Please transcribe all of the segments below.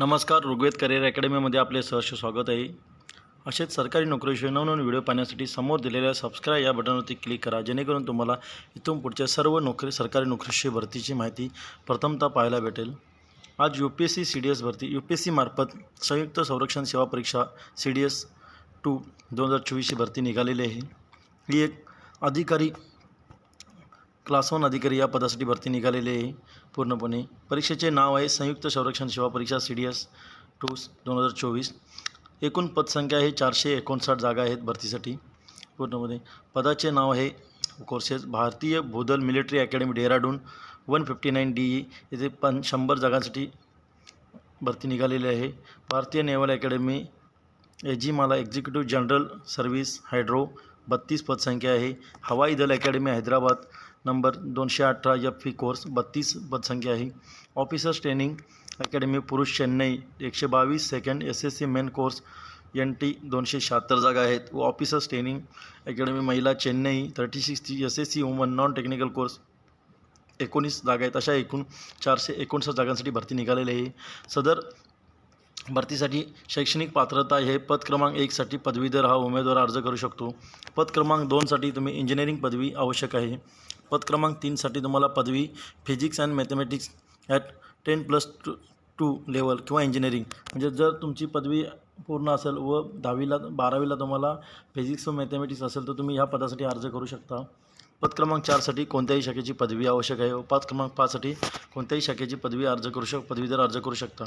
नमस्कार ऋग्वेद करिअर अकॅडमीमध्ये आपले सहर्ष स्वागत आहे. असेच सरकारी नोकरीविषयी नवनवीन व्हिडिओ पाहण्यासाठी समोर दिलेल्या सबस्क्राईब या बटनवरती क्लिक करा जेणेकरून तुम्हाला इथून पुढच्या सर्व नोकरी सरकारी नोकरीशी भरतीची माहिती प्रथमतः पाहायला भेटेल. आज U P S C C D S भरती यू पी एस सीमार्फत संयुक्त संरक्षण सेवा परीक्षा सी डी एस टू दोन हजार चोवीसची भरती निघालेली आहे. ही एक अधिकारी क्लास वन अधिकारी या पदासाठी भरती निघालेली आहे पूर्णपणे. परीक्षेचे नाव आहे संयुक्त संरक्षण सेवा परीक्षा सी डी एस टू दोन हजार चोवीस. एकूण पदसंख्या आहे चारशे एकोणसाठ जागा आहेत भरतीसाठी. पूर्णपणे. पदाचे नाव आहे कोर्सेस. भारतीय भूदल military academy Dehradun. One fifty nine D E. येथे पण शंभर जागांसाठी भरती निघालेली आहे. भारतीय naval academy Ezhimala executive general service hydro बत्तीस पदसंख्या आहे. हवाई दल अकॅडमी हैदराबाद नंबर दोनशे अठरा एफ पी कोर्स बत्तीस पदसंख्या आहे. ऑफिसर्स ट्रेनिंग अकॅडमी पुरुष चेन्नई एकशे बावीस second S S C men course N T दोनशे शहात्तर जागा आहेत. व ऑफिसर्स ट्रेनिंग अकॅडमी महिला Chennai thirty six S S C woman non technical course एकोणीस जागा आहेत. अशा एकूण चारशे एकोणसाठ जागांसाठी भरती निघालेली आहे. सदर भरतीसाठी शैक्षणिक पात्रता हे पद क्रमांक एकसाठी पदवीधर हा उमेदवार अर्ज करू शकतो. पद क्रमांक दोनसाठी तुम्ही इंजिनिअरिंग पदवी आवश्यक आहे. पद क्रमांक तीनसाठी तुम्हाला पदवी physics and mathematics at ten plus two two level किंवा इंजिनिअरिंग म्हणजे जर तुमची पदवी पूर्ण असेल व दहावीला बारावीला तुम्हाला फिजिक्स व मॅथमॅटिक्स असेल तर तुम्ही ह्या पदासाठी अर्ज करू शकता. पद क्रमांक चारसाठी कोणत्याही शाखेची पदवी आवश्यक आहे व पद क्रमांक पाचसाठी कोणत्याही शाखेची पदवी अर्ज करू शक पदवीधर अर्ज करू शकता.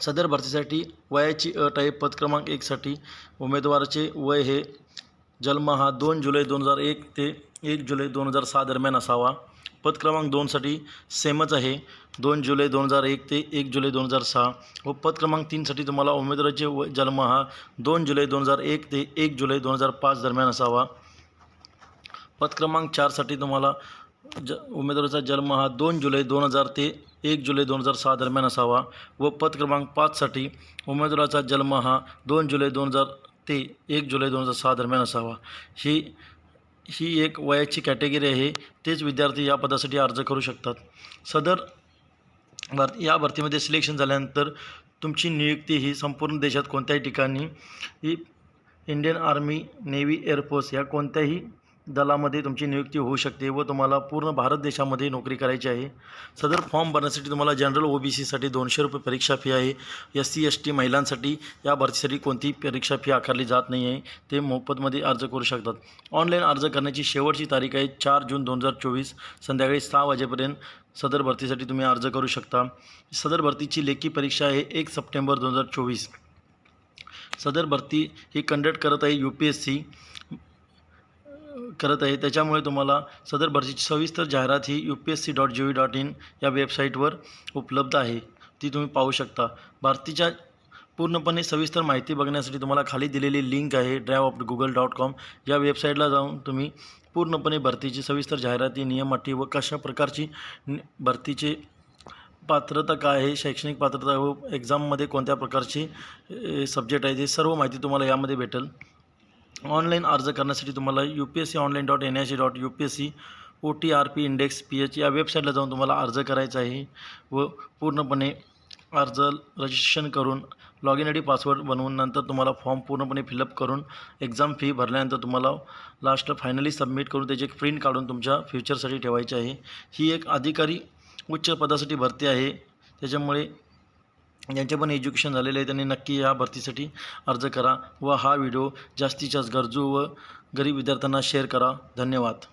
सदर भरतीसाठी वयाची अट आहे पद क्रमांक एकसाठी उमेदवाराचे वय हे जन्म हा दोन जुलै दोन हजार एक ते एक जुलै दोन हजार सहा दरम्यान असावा. पद क्रमांक दोनसाठी सेमच आहे. दोन जुलै दोन हजार एक ते एक जुलै दोन हजार सहा. व पद क्रमांक तीनसाठी तुम्हाला उमेदवाराचे वय जन्म हा दोन जुलै दोन हजार एक ते एक जुलै दोन हजार पाच दरम्यान असावा. पद क्रमांक चारसाठी तुम्हाला ज उमेदवाराचा जन्म हा दोन जुलै दोन हजार ते एक जुलै दोन हजार सहा दरम्यान असावा व पद क्रमांक पाचसाठी उमेदवाराचा जन्म हा दोन जुलै दोन हजार ते एक जुलै दोन हजार सहा दरम्यान असावा. ही ही एक वयाची कॅटेगरी आहे. तेच विद्यार्थी या पदासाठी अर्ज करू शकतात. सदर भर या भरतीमध्ये सिलेक्शन झाल्यानंतर तुमची नियुक्ती ही संपूर्ण देशात कोणत्याही ठिकाणी ही Indian army navy air force या कोणत्याही दलामध्ये तुमची नियुक्ती होऊ शकते व तुम्हाला पूर्ण भारत देशामध्ये नोकरी करायची आहे. सदर फॉर्म भरण्यासाठी तुम्हाला जनरल ओ बी सीसाठी दोनशे रुपये परीक्षा फी आहे. एस सी एस टी महिलांसाठी या भरतीसाठी कोणतीही परीक्षा फी आकारली जात नाही आहे. ते मोफतमध्ये अर्ज करू शकतात. ऑनलाईन अर्ज करण्याची शेवटची तारीख आहे चार जून दोन हजार चोवीस संध्याकाळी सहा वाजेपर्यंत सदर भरतीसाठी तुम्ही अर्ज करू शकता. सदर भरतीची लेखी परीक्षा आहे एक सप्टेंबर दोन हजार चोवीस. सदर भरती ही कंडक्ट करत आहे यू पी एस सी. करत आहे. त्याच्यामुळे तुम्हाला सदर भरतीची सविस्तर जाहिरात ही U P S C dot G V dot in या वेबसाईटवर उपलब्ध आहे. ती तुम्ही पाहू शकता. भारतीच्या पूर्णपणे सविस्तर माहिती बघण्यासाठी तुम्हाला खाली दिलेली लिंक आहे drive of Google dot com या वेबसाईटला जाऊन तुम्ही पूर्णपणे भरतीची सविस्तर जाहिराती नियम अटी व कशा प्रकारची भरतीचे पात्रता काय आहे शैक्षणिक पात्रता व एक्झाममध्ये कोणत्या प्रकारची सब्जेक्ट आहे ते सर्व माहिती तुम्हाला यामध्ये भेटेल. ऑनलाईन अर्ज करण्यासाठी तुम्हाला U P S C online dot N I C dot U P S C O T R P index P H या वेबसाईटला जाऊन तुम्हाला अर्ज करायचा आहे व पूर्णपणे अर्ज रजिस्ट्रेशन करून log in I D password बनवून नंतर तुम्हाला फॉर्म पूर्णपणे फिलअप करून एक्झाम फी भरल्यानंतर तुम्हाला लास्टला फायनली सबमिट करून त्याची एक प्रिंट काढून तुमच्या फ्युचरसाठी ठेवायची आहे. ही एक अधिकारी उच्च पदासाठी भरती आहे. त्याच्यामुळे ज्यांचे पण एज्युकेशन झालेलं आहे. त्यांनी नक्की या भरतीसाठी अर्ज करा व हा व्हिडिओ जास्तीत जास्त गरजू व गरीब विद्यार्थ्यांना शेअर करा. धन्यवाद.